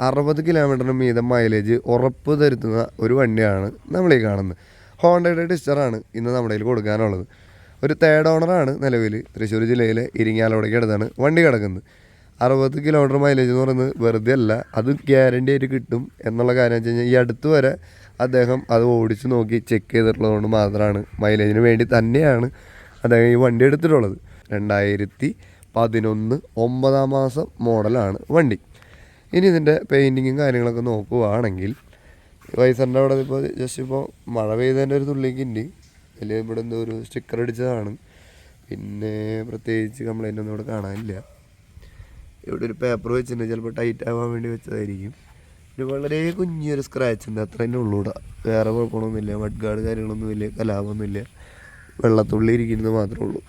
അറുപത് കിലോമീറ്ററിന് മീതം മൈലേജ് ഉറപ്പ് തരുത്തുന്ന ഒരു വണ്ടിയാണ് നമ്മളീ കാണുന്നത്. ഹോണ്ടയുടെ ഡിസ്റ്ററാണ് ഇന്ന് നമ്മുടെ കയ്യിൽ കൊടുക്കാനുള്ളത്. ഒരു തേർഡ് ഓണറാണ് നിലവിൽ തൃശ്ശൂർ ജില്ലയിലെ ഇരിങ്ങാലോടേക്ക് അടുത്താണ് വണ്ടി കിടക്കുന്നത്. അറുപത് കിലോമീറ്റർ മൈലേജ് എന്ന് പറയുന്നത് വെറുതെ അല്ല അത് ഗ്യാരണ്ടി ആയിട്ട് കിട്ടും എന്നുള്ള കാര്യം വെച്ച് കഴിഞ്ഞാൽ ഈ അടുത്ത് വരെ അദ്ദേഹം അത് ഓടിച്ച് നോക്കി ചെക്ക് ചെയ്തിട്ടുള്ളതുകൊണ്ട് മാത്രമാണ് മൈലേജിന് വേണ്ടി തന്നെയാണ് അദ്ദേഹം ഈ വണ്ടി എടുത്തിട്ടുള്ളത്. രണ്ടായിരത്തി പതിനൊന്ന് ഒമ്പതാം മാസം മോഡലാണ് വണ്ടി. ഇനി ഇതിന്റെ പെയിന്റിങ്ങും കാര്യങ്ങളൊക്കെ നോക്കുവാണെങ്കിൽ വൈസറിന്റെ അവിടെ ഇപ്പോൾ ജസ്റ്റ് ഇപ്പോൾ മഴ പെയ്തതിന്റെ ഒരു തുള്ളിക്ക് ഉണ്ട് അതിൽ ഇവിടെ എന്തോ ഒരു സ്റ്റിക്കർ അടിച്ചതാണ്. പിന്നെ പ്രത്യേകിച്ച് കംപ്ലൈന്റ് ഒന്നും ഇവിടെ കാണാനില്ല. ഇവിടെ ഒരു പേപ്പർ വെച്ചിട്ടുണ്ട്. ചിലപ്പോൾ ടൈറ്റ് ആവാൻ വേണ്ടി വെച്ചതായിരിക്കും. ഒരു വളരെ കുഞ്ഞൊരു സ്ക്രാച്ച് ഉണ്ട്. അത്ര തന്നെ ഉള്ളൂടാ വേറെ കുഴപ്പമൊന്നുമില്ല മഡ് ഗാർഡ് കാര്യങ്ങളൊന്നുമില്ല. കലാപമൊന്നുമില്ല. വെള്ളത്തുള്ളി ഇരിക്കുന്നത് മാത്രമേ ഉള്ളൂ.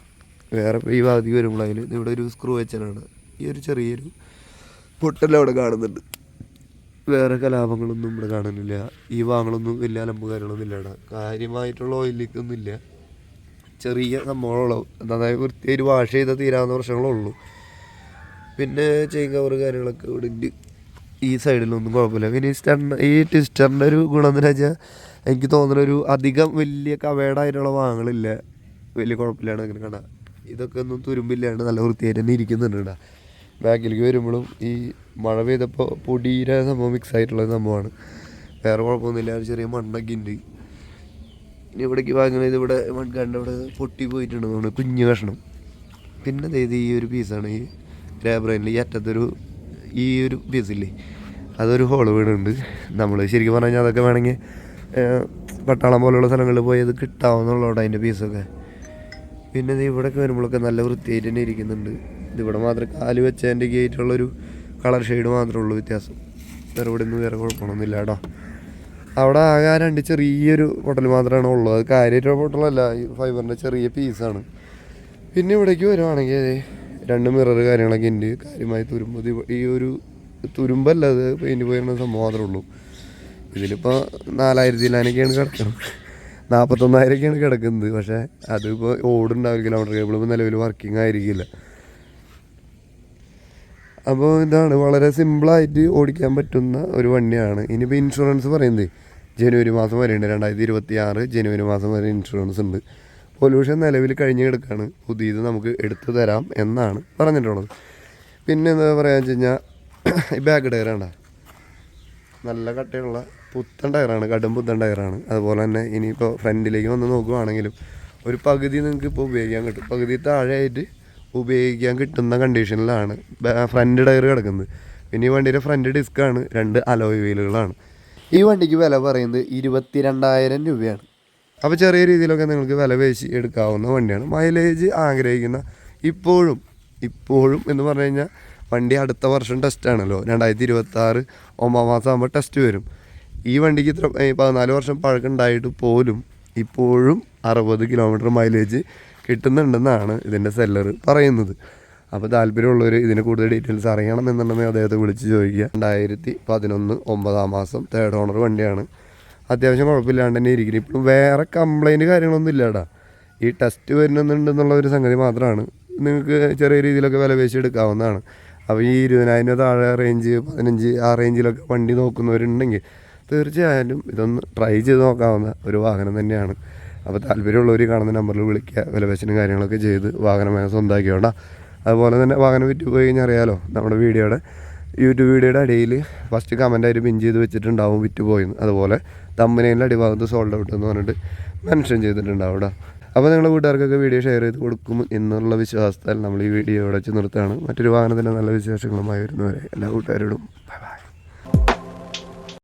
വേറെ ഈ ഭാഗത്തേക്ക് വരുമ്പോഴായാലും ഇവിടെ ഒരു സ്ക്രൂ വെച്ചതാണ്. ഈ ഒരു ചെറിയൊരു പൊട്ടെല്ലാം അവിടെ കാണുന്നുണ്ട്. വേറെ കലാപങ്ങളൊന്നും ഇവിടെ കാണുന്നില്ല. ഈ ഭാഗങ്ങളൊന്നും വലിയ അലമ്പ് കാര്യങ്ങളൊന്നും ഇല്ല ഇവിടെ. കാര്യമായിട്ടുള്ള ഓയിലേക്കൊന്നും ഇല്ല. ചെറിയ സംഭവങ്ങളുള്ളൂ അതായത് വൃത്തിയായി വാഷ് ചെയ്താൽ തീരാവുന്ന പ്രശ്നങ്ങളേ ഉള്ളൂ. പിന്നെ ചെയിൻ കവർ കാര്യങ്ങളൊക്കെ ഇവിടെ ഉണ്ട്. ഈ സൈഡിലൊന്നും കുഴപ്പമില്ല. പിന്നെ ഈ സ്റ്റണ്ട് ഈ ട്വിസ്റ്ററിന്റെ ഒരു ഗുണം എന്ന് വെച്ചാൽ എനിക്ക് തോന്നുന്ന ഒരു അധികം വലിയ കവേഡായിട്ടുള്ള ഭാഗങ്ങളില്ല വലിയ കുഴപ്പമില്ലാണ് അങ്ങനെ കണ്ട ഇതൊക്കെ ഒന്നും തുരുമ്പില്ലാണ്ട് നല്ല വൃത്തിയായിട്ട് തന്നെ ഇരിക്കുന്നുണ്ട് കേട്ടോ ബാക്കിലേക്ക് വരുമ്പോഴും ഈ മഴ പെയ്തപ്പോൾ പൊടിയുടെ സംഭവം മിക്സ് ആയിട്ടുള്ള സംഭവമാണ്. വേറെ കുഴപ്പമൊന്നുമില്ല. ഒരു ചെറിയ മണ്ണൊക്കെ ഉണ്ട്. ഇവിടേക്ക് വാങ്ങുന്നത് ഇവിടെ മൺകാണ്ട് ഇവിടെ പൊട്ടി പോയിട്ടുണ്ട് കുഞ്ഞു കഷ്ണം. പിന്നെ ഇത് ഈ ഒരു പീസാണ് ഈ ഗ്രാബ്രൈനിൽ ഈ അറ്റത്തൊരു ഈ ഒരു പീസില്ലേ അതൊരു ഹോൾ വീടുണ്ട് നമ്മൾ ശരിക്കും പറഞ്ഞു കഴിഞ്ഞാൽ അതൊക്കെ വേണമെങ്കിൽ പട്ടാളം പോലുള്ള സ്ഥലങ്ങളിൽ പോയി അത് കിട്ടാവുന്നുള്ളതാണ് അതിന്റെ പീസൊക്കെ പിന്നെ ഇവിടെയൊക്കെ വരുമ്പോഴൊക്കെ നല്ല വൃത്തിയായിട്ട് തന്നെ ഇരിക്കുന്നുണ്ട്. ഇതിവിടെ മാത്രം കാൽ വെച്ചതിന്റെ ഗേറ്റുള്ളൊരു കളർ ഷെയ്ഡ് മാത്രമേ ഉള്ളൂ വ്യത്യാസം. വേറെ ഇവിടെ നിന്ന് വേറെ കുഴപ്പമൊന്നുമില്ല കേട്ടോ. അവിടെ ആകെ രണ്ട് ചെറിയൊരു പൊട്ടൽ മാത്രമാണ് ഉള്ളത് അത് കാര്യമായിട്ട് പൊട്ടലല്ല. ഈ ഫൈബറിന്റെ ചെറിയ പീസാണ് പിന്നെ ഇവിടേക്ക് വരുവാണെങ്കിൽ രണ്ട് മിറർ കാര്യങ്ങളൊക്കെ ഉണ്ട്. കാര്യമായി തുരുമ്പ് ഈ ഒരു തുരുമ്പല്ല അത് പെയിന്റ് പോയിരുന്ന സംഭവം മാത്രമേ ഉള്ളൂ. ഇതിലിപ്പോൾ നാലായിരത്തിലാനൊക്കെയാണ് കിടക്കുന്നത് നാൽപ്പത്തൊന്നായിരമൊക്കെയാണ് കിടക്കുന്നത്. പക്ഷേ അതിപ്പോൾ ഓടുണ്ടാവില്ല. കിലോമീറ്റർ കേബിൾ ഇപ്പോൾ നിലവിൽ വർക്കിംഗ് ആയിരിക്കില്ല. അപ്പോൾ ഇതാണ് വളരെ സിമ്പിളായിട്ട് ഓടിക്കാൻ പറ്റുന്ന ഒരു വണ്ടിയാണ്. ഇനിയിപ്പോൾ ഇൻഷുറൻസ് പറയുന്നത്. ജനുവരി മാസം വരെ ഉണ്ട് രണ്ടായിരത്തി ഇരുപത്തി ആറ് ജനുവരി മാസം വരെ ഇൻഷുറൻസ് ഉണ്ട്. പൊല്യൂഷൻ നിലവിൽ കഴിഞ്ഞ് കിടക്കുകയാണ് പുതിയത് നമുക്ക് എടുത്തു തരാം എന്നാണ് പറഞ്ഞിട്ടുള്ളത്. പിന്നെ എന്താ പറയുക വെച്ച് കഴിഞ്ഞാൽ ഈ ബാക്ക് ടയർ കണ്ട? നല്ല കട്ടയുള്ള പുത്തൻ ടയറാണ് കടും പുത്തൻ ടയറാണ് അതുപോലെ തന്നെ ഇനിയിപ്പോൾ ഫ്രണ്ടിലേക്ക് വന്ന് നോക്കുവാണെങ്കിലും ഒരു പകുതി നിങ്ങൾക്ക് ഇപ്പോൾ ഉപയോഗിക്കാൻ കിട്ടും. പകുതി താഴെയായിട്ട് ഉപയോഗിക്കാൻ കിട്ടുന്ന കണ്ടീഷനിലാണ് ഫ്രണ്ട് ടയർ കിടക്കുന്നത്. പിന്നെ ഈ വണ്ടിയുടെ ഫ്രണ്ട് ഡിസ്ക്കാണ് രണ്ട് അലോയ് വീലുകളാണ് ഈ വണ്ടിക്ക് വില പറയുന്നത് ഇരുപത്തി രണ്ടായിരം രൂപയാണ്. അപ്പോൾ ചെറിയ രീതിയിലൊക്കെ നിങ്ങൾക്ക് വില പേശി എടുക്കാവുന്ന വണ്ടിയാണ്. മൈലേജ് ആഗ്രഹിക്കുന്ന ഇപ്പോഴും ഇപ്പോഴും എന്ന് പറഞ്ഞു കഴിഞ്ഞാൽ വണ്ടി അടുത്ത വർഷം ടെസ്റ്റ് ആണല്ലോ. രണ്ടായിരത്തി ഇരുപത്തി ആറ് ഒമ്പതാം മാസം ആകുമ്പോൾ ടെസ്റ്റ് വരും. ഈ വണ്ടിക്ക് ഇത്ര പതിനാല് വർഷം പഴക്കമുണ്ടായിട്ട് പോലും ഇപ്പോഴും അറുപത് കിലോമീറ്റർ മൈലേജ് കിട്ടുന്നുണ്ടെന്നാണ് ഇതിന്റെ സെല്ലർ പറയുന്നത്. അപ്പോൾ താല്പര്യമുള്ളവർ ഇതിന് കൂടുതൽ ഡീറ്റെയിൽസ് അറിയണം എന്നുണ്ടെങ്കിൽ അദ്ദേഹത്തെ വിളിച്ച് ചോദിക്കുക. രണ്ടായിരത്തി പതിനൊന്ന് ഒമ്പതാം മാസം തേർഡ് ഓണർ വണ്ടിയാണ്. അത്യാവശ്യം കുഴപ്പമില്ലാണ്ട് തന്നെ ഇരിക്കുന്നത് ഇപ്പോഴും വേറെ കംപ്ലൈന്റ് കാര്യങ്ങളൊന്നും ഇല്ലാടാ. ഈ ടെസ്റ്റ് വരുന്നുണ്ടെന്നുള്ള ഒരു സംഗതി മാത്രമാണ്. നിങ്ങൾക്ക് ചെറിയ രീതിയിലൊക്കെ വില പേശി എടുക്കാവുന്നതാണ്. അപ്പോൾ ഈ ഇരുപതിനായിരം രൂപ താഴെ റേഞ്ച് പതിനഞ്ച് ആ റേഞ്ചിലൊക്കെ വണ്ടി നോക്കുന്നവരുണ്ടെങ്കിൽ തീർച്ചയായാലും ഇതൊന്ന് ട്രൈ ചെയ്ത് നോക്കാവുന്ന ഒരു വാഹനം തന്നെയാണ്. അപ്പോൾ താല്പര്യമുള്ളവർ കാണുന്ന നമ്പറിൽ വിളിക്കുക വിലപേശനും കാര്യങ്ങളൊക്കെ ചെയ്ത് വാഹനം വേഗം സ്വന്തമാക്കിയോണ്ടാ അതുപോലെ തന്നെ വാഹനം വിറ്റ് പോയി കഴിഞ്ഞാൽ അറിയാലോ നമ്മുടെ വീഡിയോയുടെ യൂട്യൂബ് വീഡിയോയുടെ അടിയിൽ ഫസ്റ്റ് കമന്റായിട്ട് പിൻ ചെയ്ത് വെച്ചിട്ടുണ്ടാവും വിറ്റ് പോയിന്ന്. അതുപോലെ തമ്മനയിലെ അടിഭാഗത്ത് സോൾഡ് ഔട്ട് എന്ന് പറഞ്ഞിട്ട് മെൻഷൻ ചെയ്തിട്ടുണ്ടാവും കേട്ടോ അപ്പോൾ നിങ്ങളുടെ വീട്ടുകാർക്കൊക്കെ വീഡിയോ ഷെയർ ചെയ്ത് കൊടുക്കും എന്നുള്ള വിശ്വാസത്താൽ നമ്മൾ ഈ വീഡിയോ ഇവിടെ വെച്ച് നിർത്താണ് മറ്റൊരു വാഹനത്തിന്റെ നല്ല വിശേഷങ്ങളുമായി വരുന്നവരെ എല്ലാ കൂട്ടുകാരോടും ബൈ ബൈ